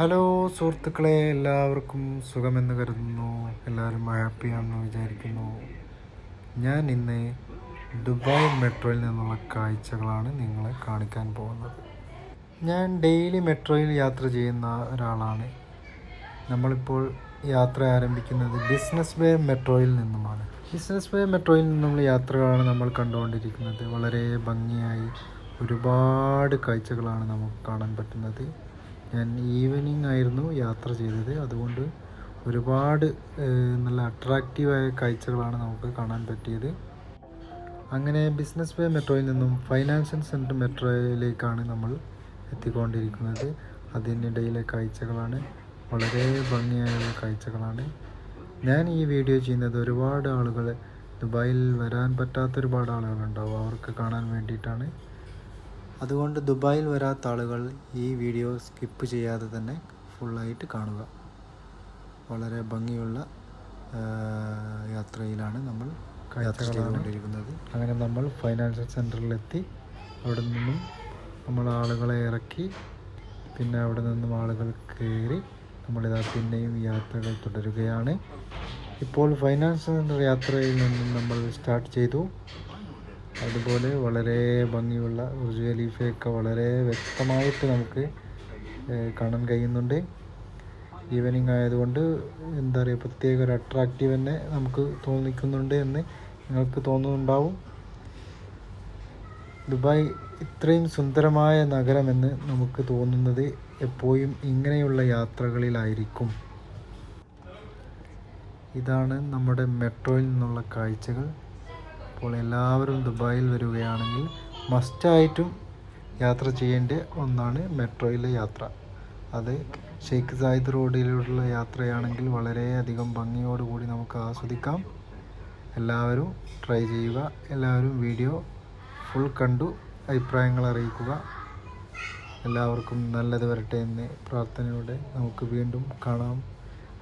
Hello സുഹൃത്തുക്കളെ എല്ലാവർക്കും സുഖമെന്ന് കരുതുന്നു. എല്ലാവരും ഹാപ്പിയാണെന്ന് വിചാരിക്കുന്നു. ഞാൻ ഇന്ന് ദുബായ് മെട്രോയിൽ നിന്നുള്ള കാഴ്ചകളാണ് നിങ്ങളെ കാണിക്കാൻ പോകുന്നത്. ഞാൻ ഡെയിലി മെട്രോയിൽ യാത്ര ചെയ്യുന്ന ഒരാളാണ്. നമ്മളിപ്പോൾ യാത്ര ആരംഭിക്കുന്നത് ബിസിനസ് വേ മെട്രോയിൽ നിന്നുമാണ്. ബിസിനസ് വേ മെട്രോയിൽ നിന്നുള്ള യാത്രകളാണ് നമ്മൾ കണ്ടുകൊണ്ടിരിക്കുന്നത്. വളരെ ഭംഗിയായി ഒരുപാട് കാഴ്ചകളാണ് നമുക്ക് കാണാൻ പറ്റുന്നത്. ഞാൻ ഈവനിങ് ആയിരുന്നു യാത്ര ചെയ്തത്. അതുകൊണ്ട് ഒരുപാട് നല്ല അട്രാക്റ്റീവായ കാഴ്ചകളാണ് നമുക്ക് കാണാൻ പറ്റിയത്. അങ്ങനെ ബിസിനസ് വേ മെട്രോയിൽ നിന്നും ഫൈനാൻഷ്യൽ സെന്റർ മെട്രോയിലേക്കാണ് നമ്മൾ എത്തിക്കൊണ്ടിരിക്കുന്നത്. അതിനിടയിലെ കാഴ്ചകളാണ് വളരെ ഭംഗിയായുള്ള കാഴ്ചകളാണ്. ഞാൻ ഈ വീഡിയോ ചെയ്യുന്നത് ഒരുപാട് ആളുകൾ ദുബായിൽ വരാൻ പറ്റാത്ത ഒരുപാട് ആളുകളുണ്ടാവും. അവർക്ക് കാണാൻ വേണ്ടിയിട്ടാണ്. അതുകൊണ്ട് ദുബായിൽ വരാത്ത ആളുകൾ ഈ വീഡിയോ സ്കിപ്പ് ചെയ്യാതെ തന്നെ ഫുള്ളായിട്ട് കാണുക. വളരെ ഭംഗിയുള്ള യാത്രയിലാണ് നമ്മൾ ചെയ്തുകൊണ്ടിരിക്കുന്നത് അങ്ങനെ നമ്മൾ ഫൈനാൻഷ്യൽ സെന്ററിലെത്തി അവിടെ നിന്നും നമ്മൾ ആളുകളെ ഇറക്കി പിന്നെ അവിടെ നിന്നും ആളുകൾ കയറി നമ്മളിതാ പിന്നെയും യാത്രകൾ തുടരുകയാണ്. ഇപ്പോൾ ഫൈനാൻസ് സെന്റർ യാത്രയിൽ നിന്നും നമ്മൾ സ്റ്റാർട്ട് ചെയ്തു. അതുപോലെ വളരെ ഭംഗിയുള്ള ബുർജ് ഖലീഫയൊക്കെ വളരെ വ്യക്തമായിട്ട് നമുക്ക് കാണാൻ കഴിയുന്നുണ്ട്. ഈവനിങ് ആയതുകൊണ്ട് എന്താ പറയുക പ്രത്യേക ഒരു അട്രാക്റ്റീവ് തന്നെ നമുക്ക് തോന്നിക്കുന്നുണ്ട് എന്ന് നിങ്ങൾക്ക് തോന്നുന്നുണ്ടാവും. ദുബായ് ഇത്രയും സുന്ദരമായ നഗരമെന്ന് നമുക്ക് തോന്നുന്നത് എപ്പോഴും ഇങ്ങനെയുള്ള യാത്രകളിലായിരിക്കും. ഇതാണ് നമ്മുടെ മെട്രോയിൽ നിന്നുള്ള കാഴ്ചകൾ. അപ്പോൾ എല്ലാവരും ദുബായിൽ വരികയാണെങ്കിൽ മസ്റ്റായിട്ടും യാത്ര ചെയ്യേണ്ട ഒന്നാണ് മെട്രോയിലെ യാത്ര. അത് ഷെയ്ഖ് സായിദ് റോഡിലുള്ള യാത്രയാണെങ്കിൽ വളരെയധികം ഭംഗിയോടുകൂടി നമുക്ക് ആസ്വദിക്കാം. എല്ലാവരും ട്രൈ ചെയ്യുക. എല്ലാവരും വീഡിയോ ഫുൾ കണ്ടു അഭിപ്രായങ്ങൾ അറിയിക്കുക. എല്ലാവർക്കും നല്ലത് വരട്ടെ എന്ന് പ്രാർത്ഥനയോടെ നമുക്ക് വീണ്ടും കാണാം.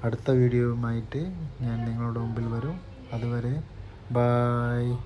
അടുത്ത വീഡിയോയുമായിട്ട് ഞാൻ നിങ്ങളുടെ മുമ്പിൽ വരും. അതുവരെ Bye.